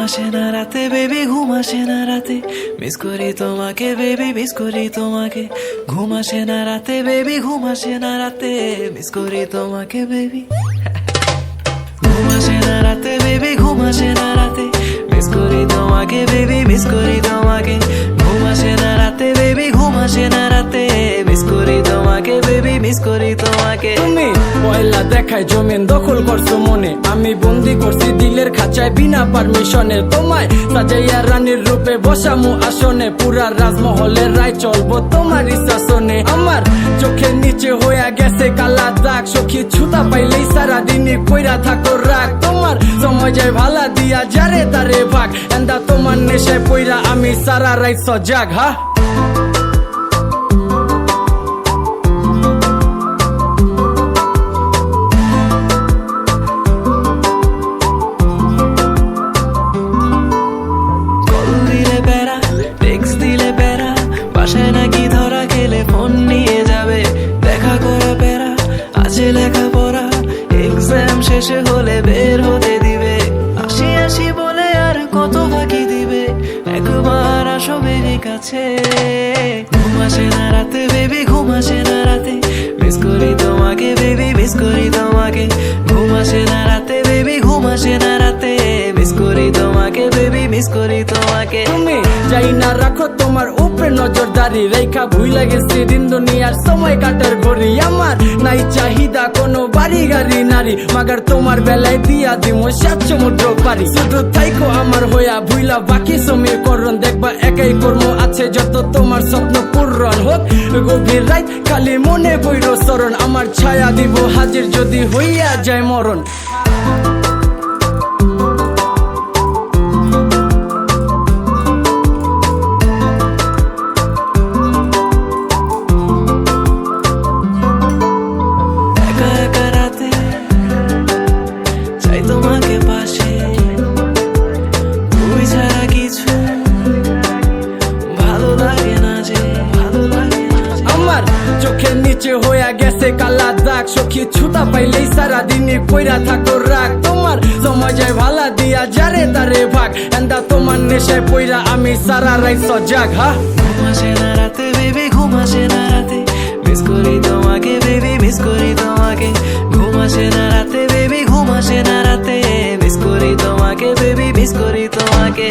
আসে রাতে বেবি রাতে মিস করি তোমাকে বেবি মিস করি তোমাকে না রাতে বেবি ঘুম না রাতে মিস করি তোমাকে বেবি ঘুম না রাতে বেবি না রাতে মিস করি তোমাকে বেবি মিস করি আসে না মিস করি তোমাকে বেবি মিস করি তোমাকে। তুমি পয়লা দেখায় জমিন দখল করছ মনে। আমি বন্দি করছি দিলের খাঁচায় বিনা পারমিশনে তোমায় সাজাইয়া রানীর রূপে বসামু আসনে। পুরা রাজমহলের রায় চলবো তোমার শাসনে আমার চোখের নিচে হইয়া গেছে কালা দাগ। সখী ছুতা পাইলেই সারা দিনই কইরা থাকো রাগ। তোমার সময় যায় ভালা দিয়া যারে তারে ভাগ। এন্দা তোমার নেশায় পইরা আমি সারা রাইত সজাগ, হা? মিস করি তোমাকে ঘুম আসে না রাতে বেবি ঘুম আসে মিস করি তোমাকে বেবি মিস করি তোমাকে তুমি যাই না রাখো তোমার উপরে নজরদারি, রেখা ভুই লাগে দিন দুনিয়ার সময় কাটার ঘড়ি আমার, নাই চাহিদা কোনো গাড়ি নারী, মাগার তোমার বেলায় দিয়া দিমো সাত সমুদ্র পারি শুধু তাইকো আমার হইয়া ভুইলা বাকি সময় করন দেখবা একাই কর্ম আছে যত তোমার স্বপ্ন পূরণ হোক। গভীর রাত খালি মনে বইর স্মরণ আমার ছায়া দিব হাজির যদি হইয়া যায় মরণ। নেশায় পইরা আমি সারা রাইত সজাগ, হা? ঘুমাসে না রাতে বেবি ঘুমাসে না রাতে। মিস করি তোমাকে বেবি মিস করি তোমাকে। ঘুমাসে না রাতে বেবি ঘুমাসে না রাতে। মিস করি তোমাকে বেবি মিস করি তোমাকে।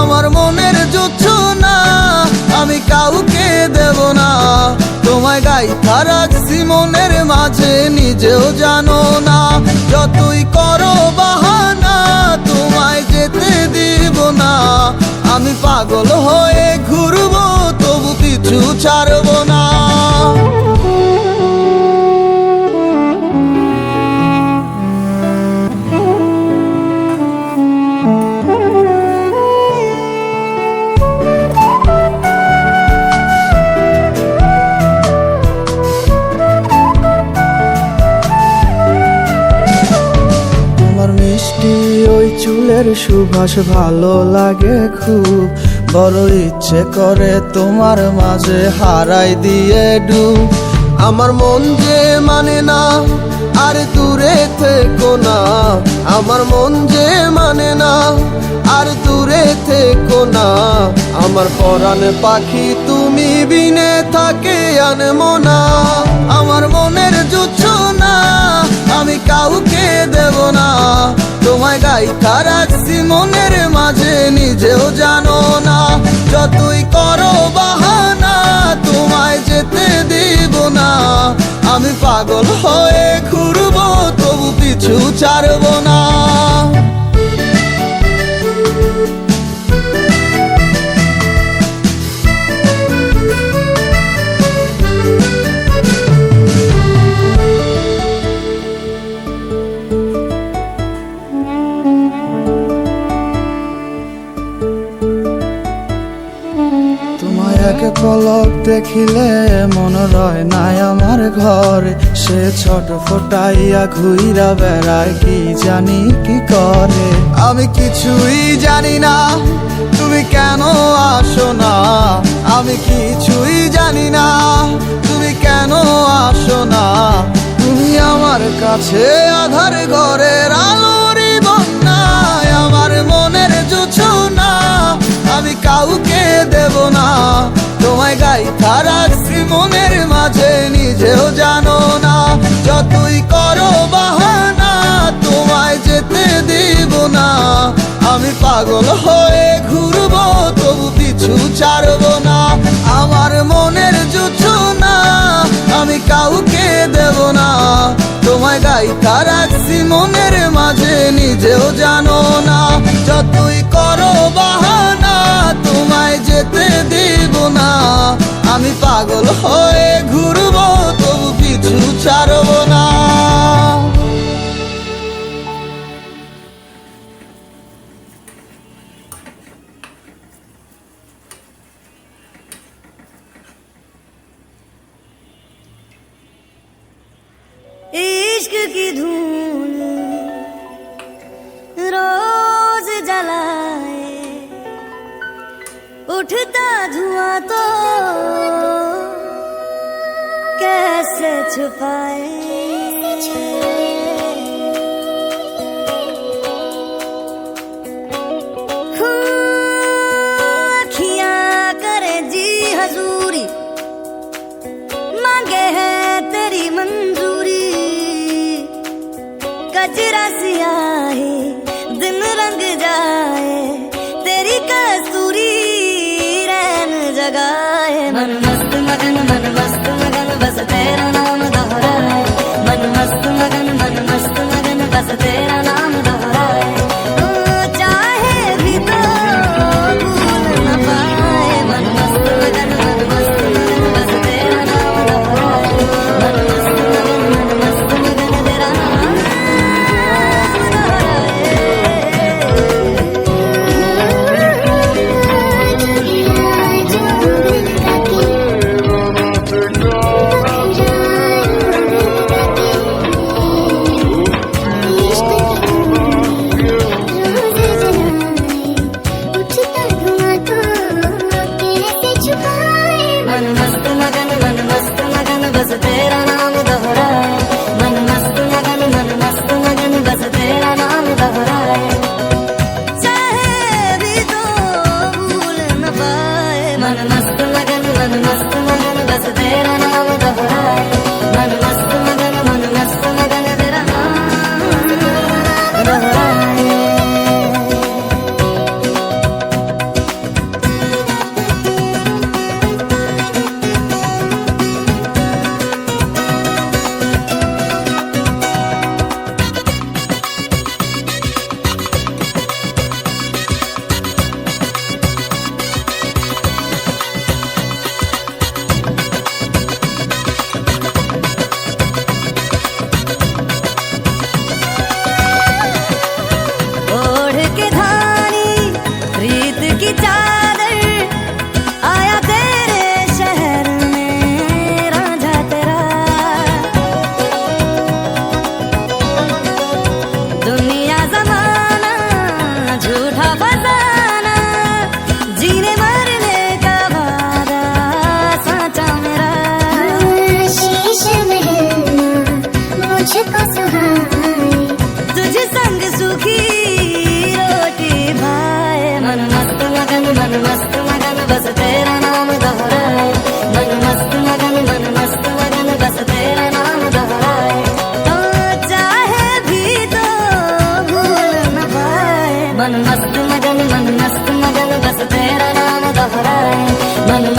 আমার মনের যুদ্ধ না, আমি কাউকে দেব না। তোমায় গাই রাখছি মনের মাঝে, নিজেও জানো না। যতই করো বাহানা, তোমায় যেতে দিব না। আমি পাগল হয়ে ঘুরবো, তবু কিছু ছাড়বো না। চুলের সুভাষ ভালো লাগে খুব। বড় ইচ্ছে করে তোমার মাঝে হারাই দিয়ে ডু আমার মন যে মানে না, আর দূরে থেকো না। আমার মন যে মানে না, আর দূরে থেকো না। আমার পরাণ পাখি তুমি বিনে থাকে আনমো না আমার মনের জুচ্ছ না আমি কাউকে দেব না। গাইতা রাখছি মনের মাঝে নিজেও জানো না। যতই করো বাহানা, তোমায় যেতে দিব না। আমি পাগল হয়ে ঘুরবো, তবু পিছু ছাড়বো না। দেখিলে মন রয় নাই আমার ঘরে। সে ছোট ফোটাইয়া ঘুইরা বেড়ায়, কি জানি কি করে? আমি কিছুই জানি না, তুমি কেন আসো না? আমি কিছুই জানি না, তুমি কেন আসো না? তুমি আমার কাছে আধার ঘরের আলোরই বন্যায়, আমার মনের জুছো না আমি কাউকে দেব না তোমায় গাইতা রাখছি মনের মাঝে নিজেও জানো না। যতই করো বাহানা, তোমায় যেতে দিব না। আমি পাগল হয়ে ঘুরবো, তবু পিছু ছাড়বো না। আমার মনের জুছো না, আমি কাউকে দেব না। তোমায় গাই রাখছি মনের মাঝে নিজেও জানো না। যতই করো আমি পাগল হয়ে ঘুরবো তবু পিছু ছাড়বো না इश्क की धूल रोज जलाए उठता धुआं तो छुपाए करे जी हजूरी मांगे है तेरी मंजूरी। कजरा सियाही की चादर आया तेरे शहर में राजा तेरा। दुनिया जमाना झूठा बताना जीने मरने का वादा मेरा। शीश मुझको सुहाए। तुझे संग सुखी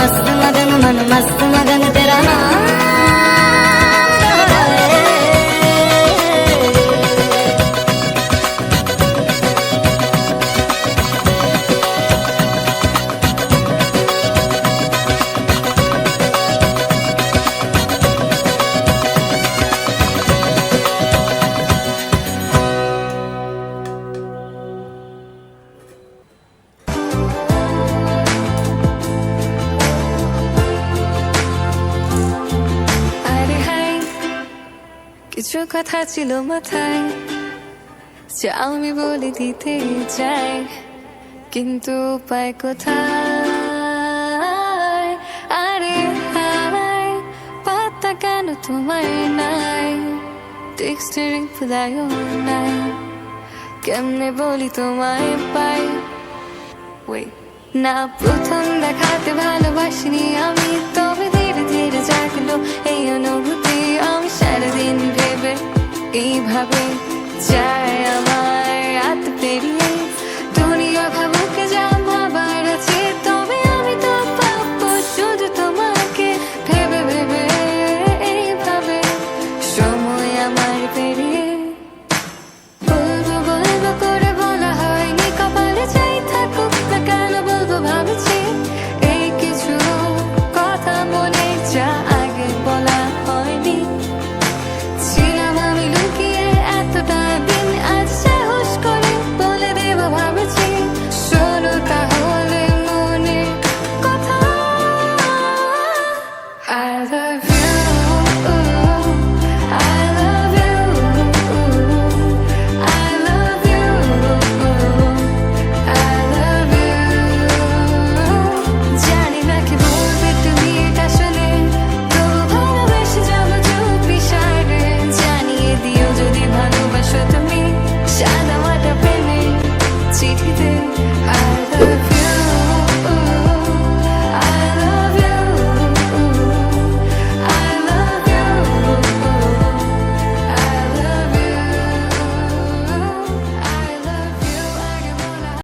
मस्त मगन मन मस्त मगन কিছু কথা ছিল মাথায়। যা আমি বলে দিতে চাই, কিন্তু উপায় কোথায়? আরে হাই পাতা কেন তোমায় নাই? টেক্সটের রিপ্লাইও নাই। কেমনে বলি তোমায় পাই? Wait. না, প্রথম দেখাতে ভালোবাসিনি আমি, তবে ধীরে ধীরে জাগলো এই অনুভূতি। আমি সারাদিন এইভাবে যায় আমার